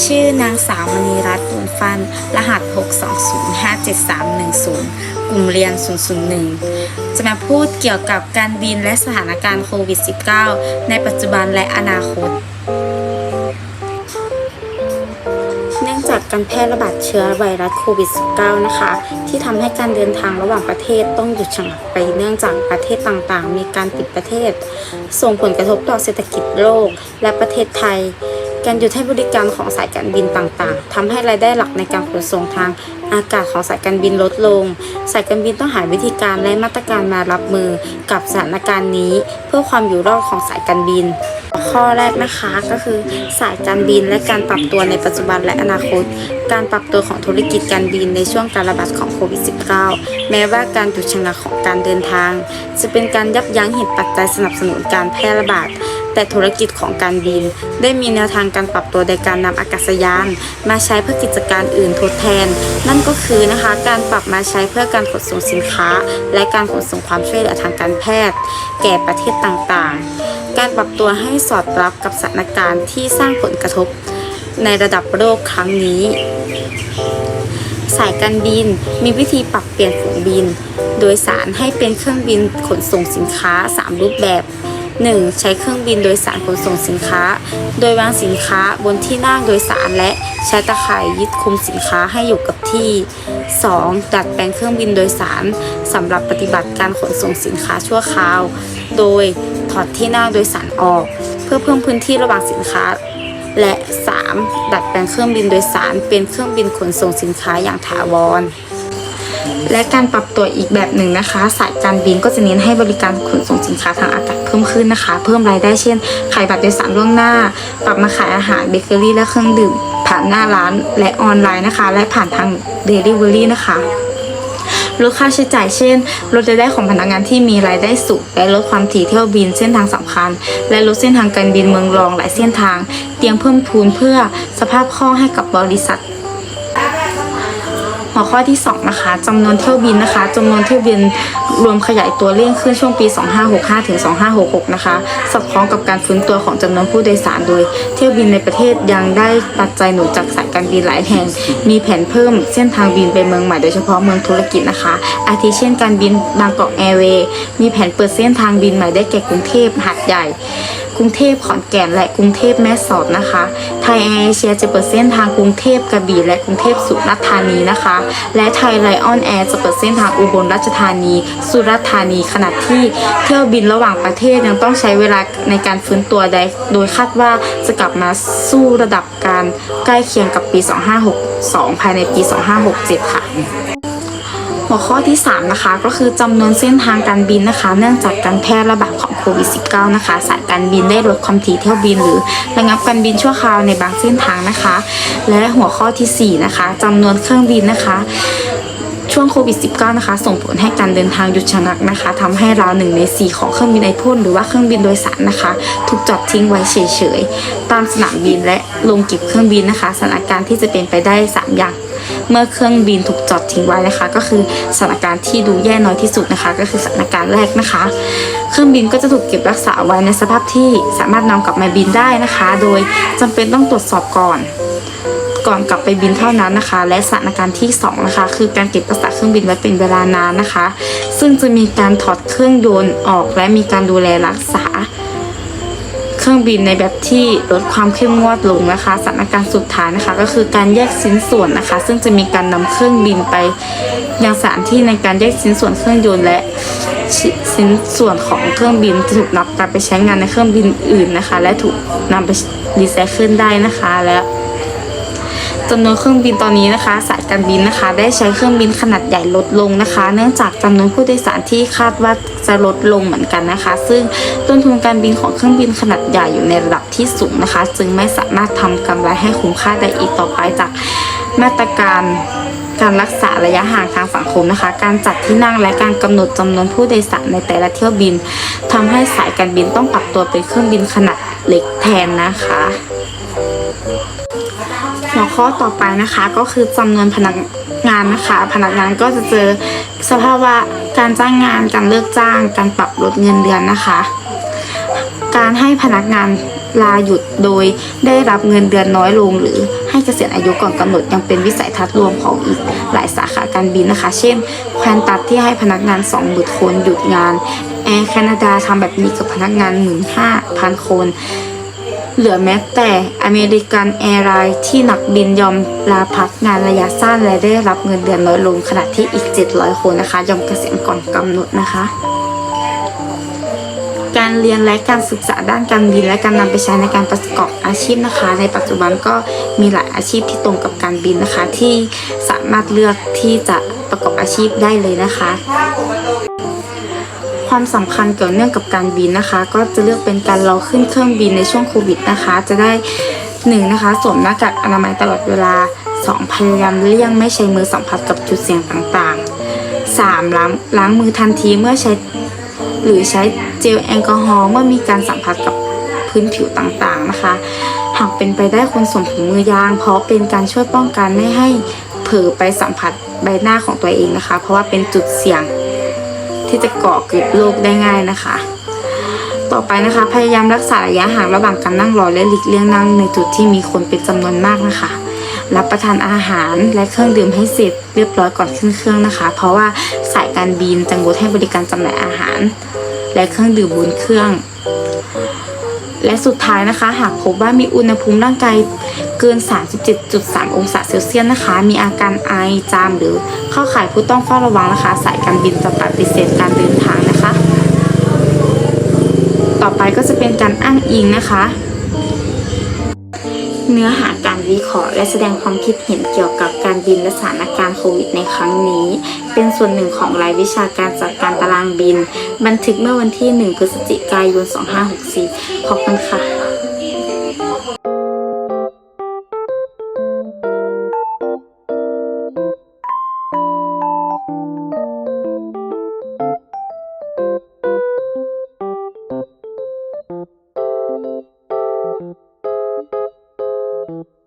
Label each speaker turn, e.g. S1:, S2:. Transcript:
S1: ชื่อนางสาวมณีรัตน์บุญฟัน รหัส 620573110 กลุ่มเรียน 001 จะมาพูดเกี่ยวกับการบินและสถานการณ์โควิด -19 ในปัจจุบันและอนาคต เนื่องจากการแพร่ระบาดเชื้อไวรัสโควิด -19 นะคะ ที่ทำให้การเดินทางระหว่างประเทศต้องหยุดชะงักไปเนื่องจากประเทศต่างๆ มีการปิดประเทศ ส่งผลกระทบต่อเศรษฐกิจโลกและประเทศไทย การหยุดให้บริการของสายการบินต่างๆทำให้รายได้หลักในการขนส่งทางอากาศของสายการบินลดลง สายการบินต้องหาวิธีการและมาตรการมารับมือกับสถานการณ์นี้ เพื่อความอยู่รอดของสายการบิน ข้อแรกนะคะก็คือ สายการบินและการปรับตัวในปัจจุบันและอนาคต การปรับตัวของธุรกิจการบินในช่วงการระบาดของโควิด -19 แม้ว่าการหยุดชะงักของการเดินทาง จะเป็นการยับยั้งเหตุปัจจัยสนับสนุนการแพร่ระบาด แต่ธุรกิจของการบิน ได้มีแนวทางการปรับตัวในการนำอากาศยาน มาใช้เพื่อกิจการอื่นทดแทน นั่นก็คือนะคะการปรับมาใช้เพื่อการขนส่งสินค้า และการขนส่งความช่วยเหลือทางการแพทย์ แก่ประเทศต่างๆ การปรับตัวให้สอดรับกับสถานการณ์ที่สร้างผลกระทบ ในระดับโลกครั้งนี้ สายการบินมีวิธีปรับเปลี่ยนฝูงบิน โดยสารให้เป็นเครื่องบินขนส่งสินค้า 3 รูปแบบ 1. ใช้เครื่องบินโดยสารขนส่งสินค้า โดยวางสินค้าบนที่นั่งโดยสารและใช้ตะข่ายยึดคุมสินค้าให้อยู่กับที่ 2. ดัดแปลงเครื่องบินโดยสารสำหรับปฏิบัติการขนส่งสินค้าชั่วคราว โดยถอดที่นั่งโดยสารออก เพื่อเพิ่มพื้นที่ระหว่างสินค้า และ 3. ดัดแปลงเครื่องบินโดยสารเป็นเครื่องบินขนส่งสินค้าอย่างถาวรและการปรับตัวอีกแบบหนึ่งนะคะ สายการบินก็จะเน้นให้บริการขนส่งสินค้าทาง นนะคะ เพิ่มรายได้เช่น ขายบัตรโดยสารล่วงหน้า ปรับมาขายอาหารเบเกอรี่และเครื่องดื่ม ผ่านหน้าร้านและออนไลน์นะคะ และผ่านทางเดลิเวอรี่นะคะลดค่าใช้จ่ายเช่นลดรายได้ของพนักงานที่มีรายได้สูงและลดความถี่เที่ยวบินเส้นทางสำคัญ และลดเส้นทางการบินเมืองรองหลายเส้นทาง เตรียมเพิ่มทุนเพื่อสภาพคล่องให้กับบริษัท หัวข้อที่ 2 นะคะจำนวนเที่ยวบินนะคะจำนวนเที่ยวบินรวมขยายตัวเร่งขึ้นช่วงปี 2565 ถึง 2566 นะคะ สอดคล้องกับการฟื้นตัวของจำนวนผู้โดยสารโดย เที่ยวบินในประเทศยังได้ปัจจัยหนุนจากสายการบินหลายแห่ง มีแผนเพิ่มเส้นทางบินไปเมืองใหม่โดยเฉพาะเมืองธุรกิจนะคะ อาทิเช่นการบินบางกอกแอร์เวย์มีแผนเปิดเส้นทางบินใหม่ได้แก่กรุงเทพหาดใหญ่ กรุงเทพขอนแก่นและกรุงเทพแม่สอดนะคะ ไทยแอร์เอเชียจะเปิดเส้นทางกรุงเทพกระบี่และกรุงเทพสุราษฎร์ธานีนะคะ และไทยไลออนแอร์จะเปิดเส้นทางอุบลราชธานี สุราษฎร์ธานีขณะที่เที่ยวบินระหว่างประเทศยังต้องใช้เวลาในการฟื้นตัวได้โดยคาดว่าจะกลับมาสู้ระดับการใกล้เคียงกับปี 2562 ภายในปี 2567 ค่ะ หัวข้อที่ 3 นะคะ ก็คือจำนวนเส้นทางการบินนะคะ เนื่องจากการแพร่ระบาดของโควิด -19 นะคะ สายการบินได้ลดความถี่เที่ยวบินหรือระงับการบินชั่วคราวในบางเส้นทางนะคะ และหัวข้อทีสี่4 นะคะจำนวนเครื่องบินนะคะช่วงโควิด -19 นะคะ ส่งผลให้การเดินทางหยุดชะงักนะคะทำให้ราวหนึ่งใน 4 ของเครื่องบินไอพ่นหรือว่าเครื่องบินโดยสารนะคะ ถูกจอดทิ้งไว้เฉยๆ ตามสนามบินและโรงเก็บเครื่องบินนะคะ สถานการณ์ที่จะเป็นไปได้ 3 อย่าง เมื่อเครื่องบินถูกจอดทิ้งไว้นะคะ ก็คือสถานการณ์ที่ดูแย่น้อยที่สุดนะคะ ก็คือสถานการณ์แรกนะคะ เครื่องบินก็จะถูกเก็บรักษาไว้ในสภาพที่สามารถนำกลับมาบินได้นะคะ โดยจำเป็นต้องตรวจสอบก่อน ก่อนกลับไปบินเท่านั้นนะคะ และสถานการณ์ที่สองนะคะคือการเก็บรักษาเครื่องบินไว้เป็นเวลานานนะคะ ซึ่งจะมีการถอดเครื่องยนต์ออกและมีการดูแลรักษา เครื่องบินในแบบที่ลดความเข้มงวดลงนะคะสถานการณ์สุดท้ายนะคะ ก็คือการแยกชิ้นส่วนนะคะ ซึ่งจะมีการนำเครื่องบินไปยังสถานที่ในการแยกชิ้นส่วนเครื่องยนต์และชิ้นส่วนของเครื่องบินถูกนำกลับไปใช้งานในเครื่องบินอื่นนะคะ และถูกนำไปรีไซเคิลได้นะคะ และ จำนวนเครื่องบินตอนนี้นะคะ สายการบินนะคะ ได้ใช้เครื่องบินขนาดใหญ่ลดลงนะคะ เนื่องจากจำนวนผู้โดยสารที่คาดว่าจะลดลงเหมือนกันนะคะ ซึ่งต้นทุนการบินของเครื่องบินขนาดใหญ่อยู่ในระดับที่สูงนะคะ จึงไม่สามารถทำกำไรให้คุ้มค่าได้อีกต่อไปจากมาตรการการรักษาระยะห่างทางสังคมนะคะ การจัดที่นั่งและการกำหนดจำนวนผู้โดยสารในแต่ละเที่ยวบินทำให้สายการบินต้องปรับตัวเป็นเครื่องบินขนาดเล็กแทนนะคะ ข้อต่อไปนะคะก็คือจำนวนพนักงานนะคะ พนักงานก็จะเจอสภาวะการจ้างงาน การเลิกจ้าง การปรับลดเงินเดือนนะคะ การให้พนักงานลาหยุดโดยได้รับเงินเดือนน้อยลง หรือให้เกษียณอายุก่อนกำหนดยังเป็นวิสัยทัศน์รวมของอีกหลายสาขาการบินนะคะ เช่นแควนตัดที่ให้พนักงาน20,000คนหยุดงานแอร์แคนาดาทำแบบนี้กับพนักงาน 15,000 คน เหลือแม้แต่อเมริกันแอร์ไลน์ที่นักบินยอมลาพักงานระยะสั้นและได้รับเงินเดือนน้อยลงขณะที่อีก 700 คนนะคะ ยอมเกษียณก่อนกำหนดนะคะ การเรียนและการศึกษาด้านการบินและการนำไปใช้ในการประกอบอาชีพนะคะ ในปัจจุบันก็มีหลายอาชีพที่ตรงกับการบินนะคะ ที่สามารถเลือกที่จะประกอบอาชีพได้เลยนะคะ ความสำคัญเกี่ยวเนื่องกับการบินนะคะ ก็จะเลือกเป็นการรอขึ้นเครื่องบินในช่วงโควิดนะคะ จะได้หนึ่งนะคะสวมหน้ากากอนามัยตลอดเวลาสองพยายามเลี่ยงไม่ใช้มือสัมผัสกับจุดเสี่ยงต่างๆสามล้างล้างมือทันทีเมื่อใช้ หรือใช้เจลแอลกอฮอล์เมื่อมีการสัมผัสกับพื้นผิวต่างๆนะคะ หากเป็นไปได้ควรสวมถุงมือยาง เพราะเป็นการช่วยป้องกันไม่ให้เผลอไปสัมผัสใบหน้าของตัวเองนะคะ เพราะว่าเป็นจุดเสี่ยง ที่จะก่อเกิดโรคได้ง่ายนะคะ ต่อไปนะคะ พยายามรักษาระยะห่างระหว่างการนั่งรอและหลีกเลี่ยงนั่งในจุดที่มีคนเป็นจำนวนมากนะคะ รับประทานอาหารและเครื่องดื่มให้เสร็จเรียบร้อยก่อนขึ้นเครื่องนะคะ เพราะว่าสายการบินจะงดให้บริการจำหน่ายอาหาร และเครื่องดื่มบนเครื่องและสุดท้ายนะคะ หากพบว่ามีอุณหภูมิร่างกาย เกิน 37.3 องศาเซลเซียสนะคะ มีอาการไอจามหรือเข้าข่ายผู้ต้องเฝ้าระวังนะคะ สายการบินจะปฏิเสธการเดินทางนะคะ ต่อไปก็จะเป็นการอ้างอิงนะคะ เนื้อหาการวิเคราะห์และแสดงความคิดเห็นเกี่ยวกับการบินและสถานการณ์โควิดในครั้งนี้ เป็นส่วนหนึ่งของรายวิชาการจัดการตารางบิน บันทึกเมื่อวันที่ 1 พฤศจิกายน 2564 ขอบคุณค่ะ Thank you.